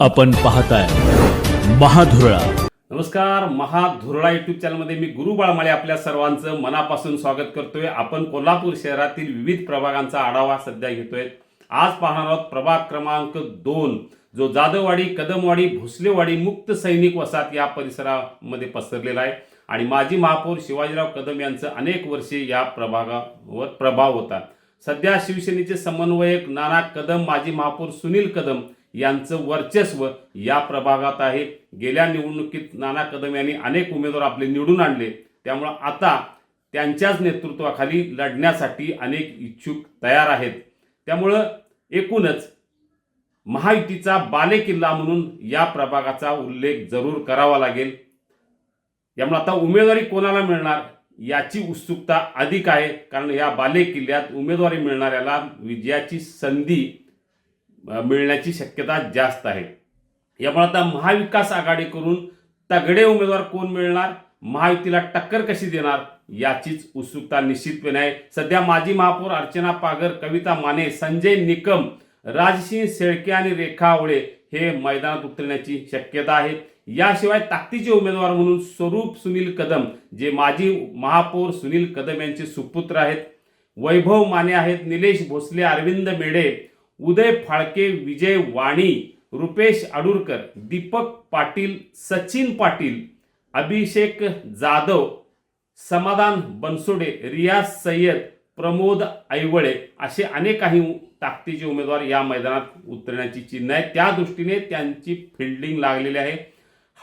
आपण पाहताय महाधुरळा. नमस्कार महाधुरळा युट्यूब चॅनलमध्ये मी गुरु बाळमाळे आपल्या सर्वांचं मनापासून स्वागत करतोय. आपण कोल्हापूर शहरातील विविध प्रभागांचा आढावा सध्या घेतोय. आज पाहणार आहोत प्रभाग क्रमांक दोन जो जाधववाडी कदमवाडी भोसलेवाडी मुक्त सैनिक वसाहत या परिसरामध्ये पसरलेला आहे. आणि माजी महापौर शिवाजीराव कदम यांचं अनेक वर्षे या प्रभागावर प्रभाव होता. सध्या शिवसेनेचे समन्वयक नाना कदम माजी महापौर सुनील कदम यांचं वर्चस्व या प्रभागात आहे. गेल्या निवडणुकीत नाना कदम यांनी अनेक उमेदवार आपले निवडून आणले. त्यामुळं आता त्यांच्याच नेतृत्वाखाली लढण्यासाठी अनेक इच्छुक तयार आहेत. त्यामुळं एकूणच महायुतीचा बालेकिल्ला म्हणून या प्रभागाचा उल्लेख जरूर करावा लागेल. यामुळे आता उमेदवारी कोणाला मिळणार याची उत्सुकता अधिक आहे. कारण या बालेकिल्ल्यात उमेदवारी मिळणाऱ्याला विजयाची संधी मिळण्याची शक्यता जास्त आहे. यामुळे आता महाविकास आघाडीकडून तगडे उमेदवार कोण मिळणार महायुतीला टक्कर कशी देणार याचीच उत्सुकता निश्चितपणे आहे. सध्या माजी महापौर अर्चना पागर कविता माने संजय निकम राजसिंह शेळके आणि रेखा आवळे हे मैदानात उतरण्याची शक्यता आहे. याशिवाय ताकदीचे उमेदवार म्हणून स्वरूप सुनील कदम जे माजी महापौर सुनील कदम यांचे सुपुत्र आहेत. वैभव माने आहेत निलेश भोसले अरविंद मेढे उदय फाळके विजय वाणी रुपेश आडूरकर दीपक पाटील सचिन पाटील अभिषेक जाधव समाधान बनसोडे रियाज सय्यद प्रमोद ऐवळे असे अनेक काही ताकदीचे उमेदवार या मैदानात उतरण्याची चिन्ह आहे त्या दृष्टीने त्यांची फिल्डिंग लागलेली आहे.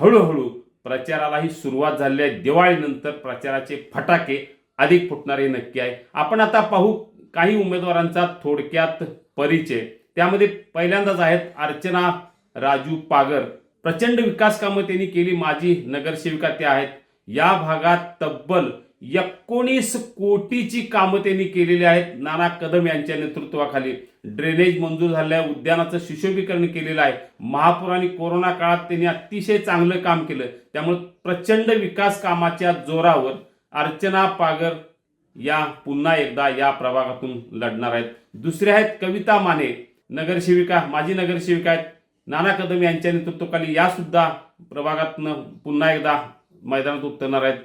हळूहळू प्रचारालाही सुरुवात झाली आहे. दिवाळीनंतर प्रचाराचे फटाके अधिक फुटणारे नक्की आहे. आपण आता पाहू काही उमेदवारांचा थोडक्यात परिचय. त्यामध्ये पहिल्यांदाच आहेत अर्चना राजू पागर. प्रचंड विकास कामं त्यांनी केली माजी नगरसेविका त्या आहेत. या भागात तब्बल एकोणीस कोटीची कामं त्यांनी केलेली आहेत. नाना कदम यांच्या नेतृत्वाखाली ड्रेनेज मंजूर झालं आहे उद्यानाचं सुशोभीकरण केलेलं आहे. महापूर आणि कोरोना काळात त्यांनी अतिशय चांगलं काम केलं. त्यामुळे प्रचंड विकास कामाच्या जोरावर अर्चना पागर या पुन्हा एकदा या प्रभागातून लढणार आहेत. दुसऱ्या आहेत कविता माने नगरसेविका माजी नगरसेविका आहेत. नाना कदम यांच्या नेतृत्वाखाली यासुद्धा प्रभागातनं पुन्हा एकदा मैदानात उतरणार आहेत.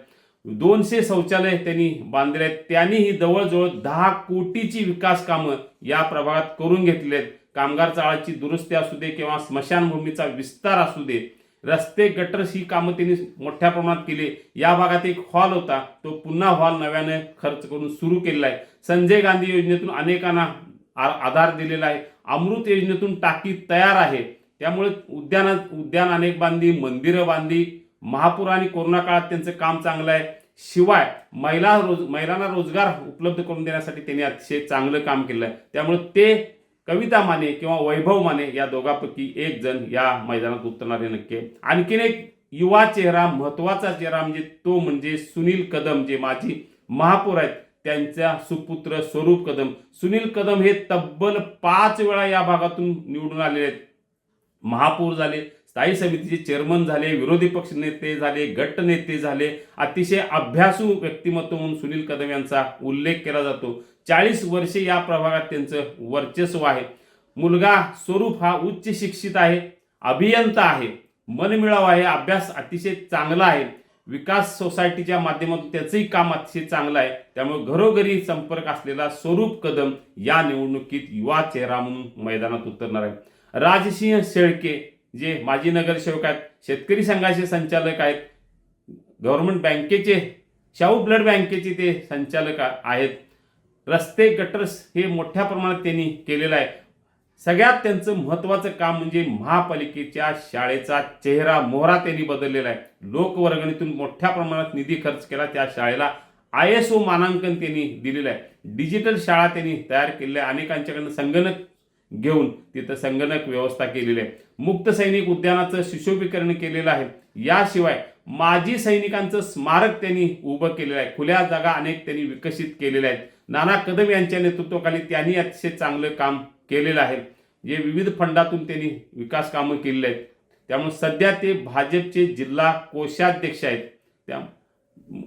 दोनशे शौचालय त्यांनी बांधले आहेत. त्यांनीही जवळजवळ दहा कोटीची विकास कामं या प्रभागात करून घेतली आहेत. कामगार चाळाची दुरुस्ती असू दे किंवा स्मशानभूमीचा विस्तार असू दे रस्ते गटर्स ही कामं त्यांनी मोठ्या प्रमाणात केली. या भागात एक हॉल होता. तो पुन्हा हॉल नव्याने खर्च करून सुरू केलेला आहे. संजय गांधी योजनेतून अनेकांना आ- आधार दिलेला आहे. अमृत योजनेतून टाकी तयार आहे. त्यामुळे उद्यानात उद्यान अनेक बांधली मंदिरं बांधली महापूर आणि कोरोना काळात त्यांचं काम चांगलं आहे. शिवाय महिला रोज महिलांना रोजगार उपलब्ध करून देण्यासाठी त्यांनी अतिशय चांगलं काम केलं आहे. त्यामुळे ते कविता माने किंवा वैभव माने या दोघांपैकी एक जण या मैदानात उतरणारे नक्की. आहे. आणखीन एक युवा चेहरा महत्त्वाचा चेहरा म्हणजे तो म्हणजे सुनील कदम जे माजी महापौर आहेत. त्यांचा सुपुत्र स्वरूप कदम. सुनील कदम हे तब्बल पाच वेळा या भागातून निवडून आलेले आहेत. महापौर झाले स्थायी समितीचे चेअरमन झाले विरोधी पक्ष नेते झाले गट नेते झाले. अतिशय अभ्यासू व्यक्तिमत्व म्हणून सुनील कदम यांचा उल्लेख केला जातो. चाळीस वर्षे या प्रभागात त्यांचं वर्चस्व आहे. मुलगा स्वरूप हा उच्च शिक्षित आहे अभियंता आहे मनमिळाव आहे अभ्यास अतिशय चांगला आहे. विकास सोसायटीच्या माध्यमातून त्याचंही काम अतिशय चांगलं आहे. त्यामुळे घरोघरी संपर्क असलेला स्वरूप कदम या निवडणुकीत युवा चेहरा म्हणून मैदानात उतरणार आहे. राजसिंह शेळके जे माजी नगरसेवक आहेत शेतकरी संघाचे संचालक आहेत गव्हर्नमेंट बँकेचे शाहू ब्लड बँकेचे ते संचालक आहेत. रस्ते गटर्स हे मोठ्या प्रमाणात त्यांनी केलेलं आहे. सगळ्यात त्यांचं महत्त्वाचं काम म्हणजे महापालिकेच्या शाळेचा चेहरा मोहरा त्यांनी बदललेला आहे. लोकवर्गणीतून मोठ्या प्रमाणात निधी खर्च केला त्या शाळेला आय एस ओ मानांकन त्यांनी दिलेलं आहे. डिजिटल शाळा त्यांनी तयार केलेल्या आहे. अनेकांच्याकडनं संगणक घेऊन तिथं संगणक व्यवस्था केलेली आहे. मुक्त सैनिक उद्यानाचं सुशोभीकरण केलेलं आहे. याशिवाय माजी सैनिकांचं स्मारक त्यांनी उभं केलेलं आहे. खुल्या जागा अनेक त्यांनी विकसित केलेल्या आहेत. नाना कदम यांच्या नेतृत्वाखाली त्यांनी अतिशय चांगलं काम केलेलं आहे. जे विविध फंडातून त्यांनी विकास कामं केलेली आहेत. त्यामुळे सध्या ते भाजपचे जिल्हा कोषाध्यक्ष आहेत. त्या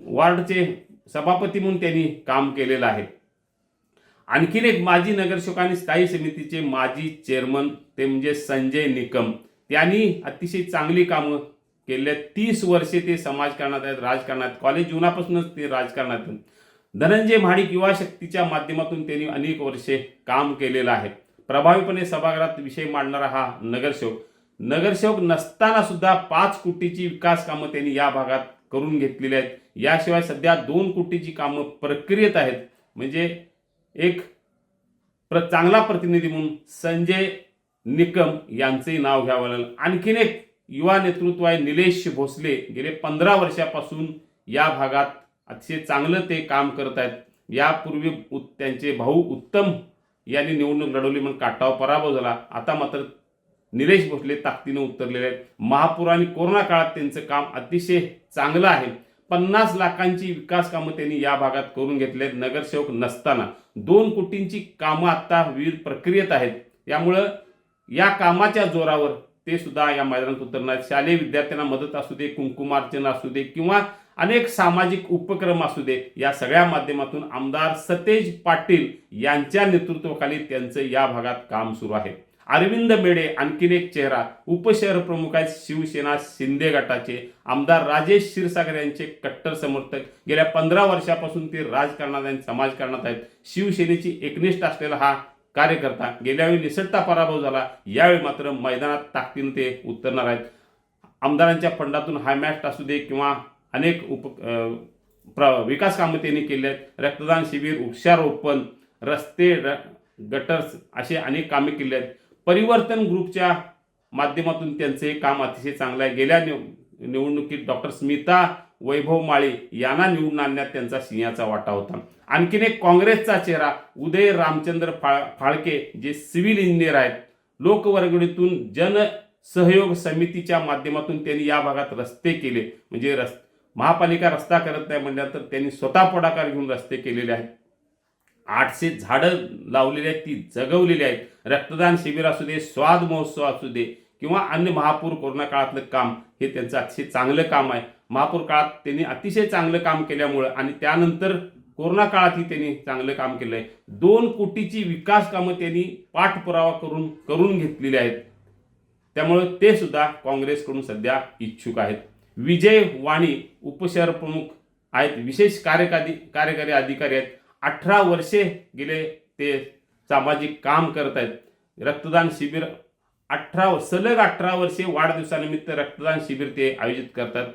वार्डचे सभापती म्हणून त्यांनी काम केलेलं आहे. आणखीन एक माजी नगरसेवक आणि स्थायी समितीचे माजी चेअरमन ते म्हणजे संजय निकम त्यांनी अतिशय चांगली कामं केले तीस वर्षे ते समाजकारणात आहेत राजकारणात कॉलेज जीवनापासूनच ते राजकारणात आहेत. धनंजय महाडिक युवा शक्तीच्या माध्यमातून त्यांनी अनेक वर्षे काम केलेलं आहे. प्रभावीपणे सभागृहात विषय मांडणारा हा नगरसेवक. नगरसेवक नसताना सुद्धा पाच कोटीची विकास कामं त्यांनी या भागात करून घेतलेली आहेत. याशिवाय सध्या दोन कोटीची कामं प्रक्रियेत आहेत. म्हणजे एक प्र चांगला प्रतिनिधी म्हणून संजय निकम यांचंही नाव घ्यावं लागलं. आणखीन एक युवा नेतृत्व आहे निलेश भोसले. गेले पंधरा वर्षापासून या भागात अतिशय चांगलं ते काम करत आहेत यापूर्वी उ- त्यांचे भाऊ उत्तम यांनी निवडणूक लढवली म्हणून काटाव पराभव झाला. आता मात्र निलेश भोसले ताकदीनं उतरलेले आहेत. महापूर आणि कोरोना काळात त्यांचं काम अतिशय चांगलं आहे. पन्नास लाखांची विकास कामं त्यांनी या भागात करून घेतले आहेत नगरसेवक नसताना दोन कोटींची कामं आत्ता विविध प्रक्रियेत आहेत. यामुळं या कामाच्या जोरावर ते सुद्धा या मैदानात उतरणार आहेत. शालेय विद्यार्थ्यांना मदत असू दे कुंकुमार्चन असू दे किंवा अनेक सामाजिक उपक्रम असू दे या सगळ्या माध्यमातून आमदार सतेज पाटील यांच्या नेतृत्वाखाली त्यांचं या भागात काम सुरू आहे. अरविंद मेडे आणखीन एक चेहरा उपशहर प्रमुख आहेत शिवसेना शिंदे गटाचे आमदार राजेश क्षीरसागर यांचे कट्टर समर्थक. गेल्या पंधरा वर्षापासून ते राजकारणात आणि समाजकारणात आहेत. शिवसेनेची एकनिष्ठ असलेला हा कार्यकर्ता गेल्यावेळी निसटता पराभव झाला यावेळी मात्र मैदानात ताकदीनं ते उतरणार आहेत. आमदारांच्या फंडातून हायमॅस्ट असू दे किंवा अनेक उप प्र विकास कामं त्यांनी केली आहेत. रक्तदान शिबिर वृक्षारोपण रस्ते र गटर्स असे अनेक कामे केली आहेत. परिवर्तन ग्रुपच्या माध्यमातून त्यांचे हे काम अतिशय चांगलं आहे. गेल्या निव निवडणुकीत डॉक्टर स्मिता वैभव माळी यांना निवडून आणण्यात त्यांचा सिंहाचा वाटा होता. आणखीन एक काँग्रेसचा चेहरा उदय रामचंद्र फाळ फाळके जे सिव्हिल इंजिनियर आहेत. लोकवर्गणीतून जन सहयोग समितीच्या माध्यमातून त्यांनी या भागात रस्ते केले. म्हणजे रस्ते महापालिका रस्ता करत नाही म्हटल्यानंतर त्यांनी स्वतः पुढाकार घेऊन रस्ते केलेले आहेत. आठशे झाडं लावलेली आहेत ती जगवलेली आहेत. रक्तदान शिबिर असू दे स्वाद महोत्सव असू दे किंवा अन्य महापूर कोरोना काळातलं काम हे त्यांचं अतिशय चांगलं काम आहे. महापूर काळात त्यांनी अतिशय चांगलं काम केल्यामुळं आणि त्यानंतर कोरोना काळातही त्यांनी चांगलं काम केलं आहे. दोन कोटीची विकास कामं त्यांनी पाठपुरावा करून करून घेतलेली आहेत. त्यामुळं ते सुद्धा काँग्रेसकडून सध्या इच्छुक आहेत. विजय वाणी उपशहर प्रमुख आहेत. विशेष कार्यकारी कार्यकारी अधिकारी आहेत. अठरा वर्षे गेले ते सामाजिक काम करत आहेत. रक्तदान शिबिर अठरा सलग अठरा वर्षे वाढदिवसानिमित्त रक्तदान शिबिर ते आयोजित करतात.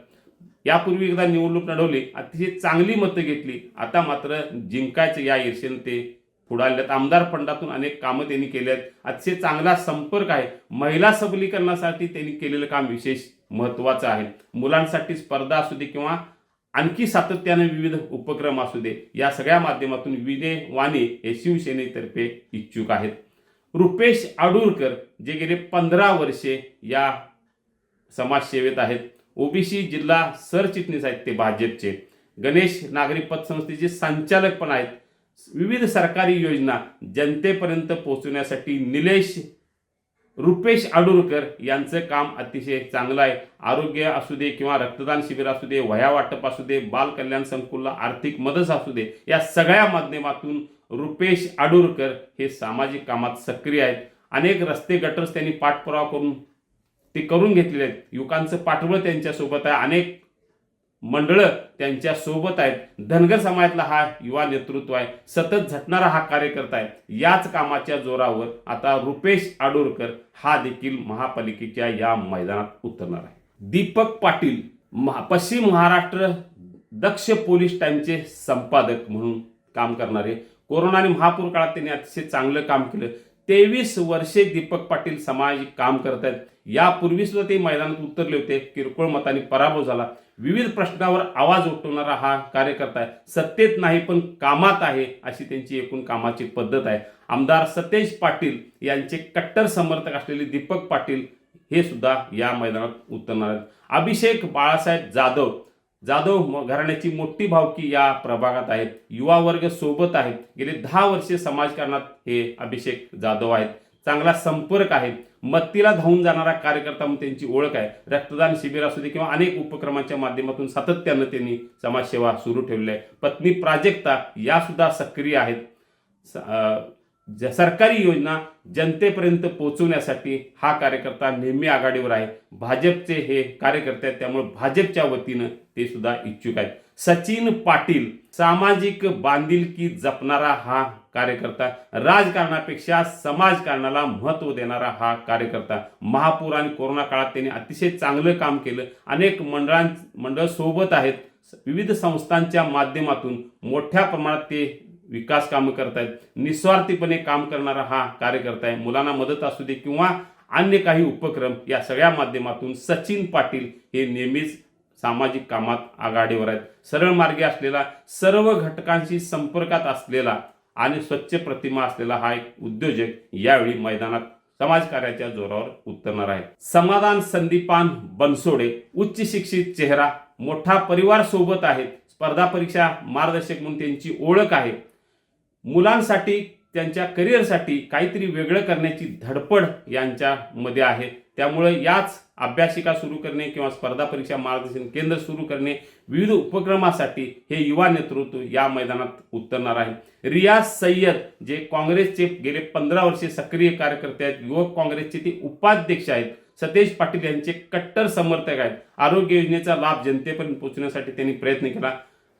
यापूर्वी एकदा निवडणूक लढवली. अतिशय चांगली मतं घेतली. आता मात्र जिंकायचं या ईर्षेनं ते पुढाल्यात आमदार फंडातून अनेक कामं त्यांनी केली आहेत. अतिशय चांगला संपर्क आहे. महिला सबलीकरणासाठी त्यांनी केलेलं काम विशेष महत्त्वाचं आहे. मुलांसाठी स्पर्धा असू दे किंवा आणखी सातत्याने विविध उपक्रम असू दे या सगळ्या माध्यमातून विजय वाणी हे शिवसेनेतर्फे इच्छुक आहेत. रुपेश आडूरकर जे गेले पंधरा वर्षे या समाजसेवेत आहेत. ओबीसी जिल्हा सरचिटणीस आहेत ते भाजपचे. गणेश नागरी पतसंस्थेचे संचालक पण आहेत. विविध सरकारी योजना जनतेपर्यंत पोहोचवण्यासाठी निलेश रुपेश आडुरकर यांचं काम अतिशय चांगलं आहे. आरोग्य असू दे किंवा रक्तदान शिबिर असू दे वह्या वाटप असू दे बाल कल्याण संकुलला आर्थिक मदत असू दे या सगळ्या माध्यमातून रुपेश आडुरकर हे सामाजिक कामात सक्रिय आहेत. अनेक रस्ते गटर्स त्यांनी पाठपुरावा करून ते करून घेतलेले आहेत. युवकांचं पाठबळ त्यांच्यासोबत आहे. अनेक मंडळं त्यांच्यासोबत आहेत. धनगर समाजातला हा युवा नेतृत्व आहे. सतत झटणारा हा कार्यकर्ता आहे. याच कामाच्या जोरावर आता रुपेश आडोरकर हा देखील महापालिकेच्या या मैदानात उतरणार आहे. दीपक पाटील महा पश्चिम महाराष्ट्र दक्ष पोलीस टाईमचे संपादक म्हणून काम करणारे. कोरोना आणि महापूर काळात त्यांनी अतिशय चांगलं काम केलं. तेवीस वर्षे दीपक पाटील सामाजिक काम करत आहेत. यापूर्वी सुद्धा ते मैदानात उतरले होते. किरकोळ मताने पराभव झाला. विविध प्रश्नावर आवाज उठवणारा हा कार्यकर्ता आहे. सत्तेत नाही पण कामात आहे अशी त्यांची एकूण कामाची पद्धत आहे. आमदार सतेज पाटील यांचे कट्टर समर्थक असलेले दीपक पाटील हे सुद्धा या मैदानात उतरणार आहेत. अभिषेक बाळासाहेब जाधव जाधव घराण्याची मोठी भावकी या प्रभागात आहेत. युवा वर्ग सोबत आहेत. गेले दहा वर्षे समाजकारणात हे अभिषेक जाधव आहेत. चांगला संपर्क आहे. मत्तीला धावून जाणारा कार्यकर्ता म्हणून त्यांची ओळख आहे. रक्तदान शिबिर असू दे किंवा अनेक उपक्रमांच्या माध्यमातून सातत्यानं त्यांनी समाजसेवा सुरू ठेवली आहे. पत्नी प्राजक्ता या सुद्धा सक्रिय आहेत. ज- सरकारी योजना जनतेपर्यंत पोहोचवण्यासाठी हा कार्यकर्ता नेहमी आघाडीवर आहे. भाजपचे हे कार्यकर्ते आहेत त्यामुळे भाजपच्या वतीनं ते सुद्धा इच्छुक आहेत. सचिन पाटील सामाजिक बांधिलकी जपणारा हा कार्यकर्ता राजकारणापेक्षा समाजकारणाला महत्त्व देणारा हा कार्यकर्ता. महापूर आणि कोरोना काळात त्यांनी अतिशय चांगलं काम केलं. अनेक मंडळां मंडळ सोबत आहेत. विविध संस्थांच्या माध्यमातून मोठ्या प्रमाणात ते विकास कामं करतायत निस्वार्थीपणे काम करणारा हा कार्यकर्ता आहे. मुलांना मदत असू दे किंवा अन्य काही उपक्रम या सगळ्या माध्यमातून सचिन पाटील हे नेहमीच सामाजिक कामात आघाडीवर आहेत. सरळ मार्गे असलेला सर्व घटकांशी संपर्कात असलेला आणि स्वच्छ प्रतिमा असलेला हा एक उद्योजक यावेळी मैदानात समाजकार्याच्या जोरावर उतरणार आहे. समाधान संदीपान बनसोडे उच्च शिक्षित चेहरा मोठा परिवार सोबत आहे स्पर्धा परीक्षा मार्गदर्शक म्हणून त्यांची ओळख आहे. मुलांसाठी त्यांच्या करिअरसाठी काहीतरी वेगळं करण्याची धडपड यांच्यामध्ये आहे. त्यामुळे याच अभ्यासिका सुरू करणे किंवा स्पर्धा परीक्षा मार्गदर्शन केंद्र सुरू करणे विविध उपक्रमासाठी हे युवा नेतृत्व या मैदानात उतरणार आहे. रियाज सय्यद जे काँग्रेसचे गेले पंधरा वर्षे सक्रिय कार्यकर्ते आहेत युवक काँग्रेसचे ते उपाध्यक्ष आहेत सतेज पाटील यांचे कट्टर समर्थक आहेत. आरोग्य योजनेचा लाभ जनतेपर्यंत पोहोचण्यासाठी त्यांनी प्रयत्न केला.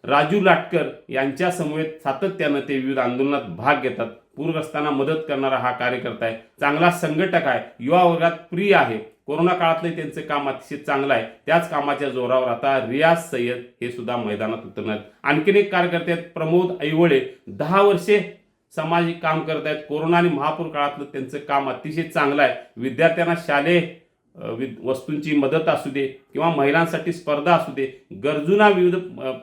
राजू लाटकर यांच्या समवेत सातत्यानं ते विविध आंदोलनात भाग घेतात. पूरग्रस्तांना मदत करणारा हा कार्यकर्ता आहे. चांगला संघटक आहे. युवा वर्गात प्रिय आहे. कोरोना काळातलं त्यांचं काम अतिशय चांगलं आहे. त्याच कामाच्या जोरावर आता रियाज सय्यद हे सुद्धा मैदानात उतरणार आहेत. आणखीन एक कार्यकर्ते आहेत प्रमोद ऐवळे. दहा वर्षे सामाजिक काम करत आहेत कोरोना आणि महापूर काळातलं त्यांचं काम अतिशय चांगलं आहे. विद्यार्थ्यांना शालेय वि- वस्तूंची मदत असू दे किंवा महिलांसाठी स्पर्धा असू दे गरजूंना विविध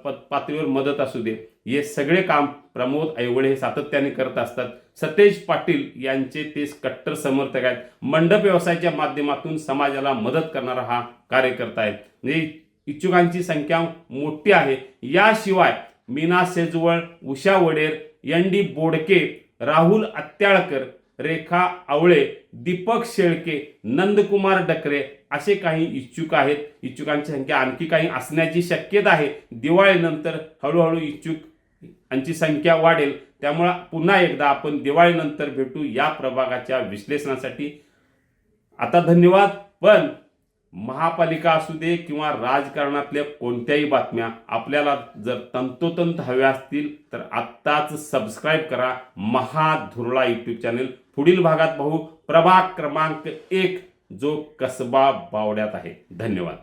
प- पातळीवर मदत असू दे हे सगळे काम प्रमोद ऐवळे हे सातत्याने करत असतात. सतेज पाटील यांचे ते कट्टर समर्थक आहेत. मंडप व्यवसायाच्या माध्यमातून समाजाला मदत करणारा हा कार्यकर्ता आहे. म्हणजे इच्छुकांची संख्या मोठी आहे. याशिवाय मीना सेजवळ उषा वडेर एन डी बोडके राहुल अत्याळकर रेखा आवळे दीपक शेळके नंदकुमार डकरे असे काही इच्छुक आहेत. इच्छुकांची संख्या आणखी काही असण्याची शक्यता आहे. दिवाळीनंतर हळूहळू इच्छुक यांची संख्या वाढेल. त्यामुळं पुन्हा एकदा आपण दिवाळीनंतर भेटू या प्रभागाच्या विश्लेषणासाठी. आता धन्यवाद. पण महापालिका असू दे किंवा राजकारणातल्या कोणत्याही बातम्या आपल्याला जर तंतोतंत हव्या असतील तर आत्ताच सबस्क्राईब करा महाधुरळा यूट्यूब चॅनल पुढील भागात पाहू प्रभाग क्रमांक एक जो कसबा बावड्यात आहे. धन्यवाद.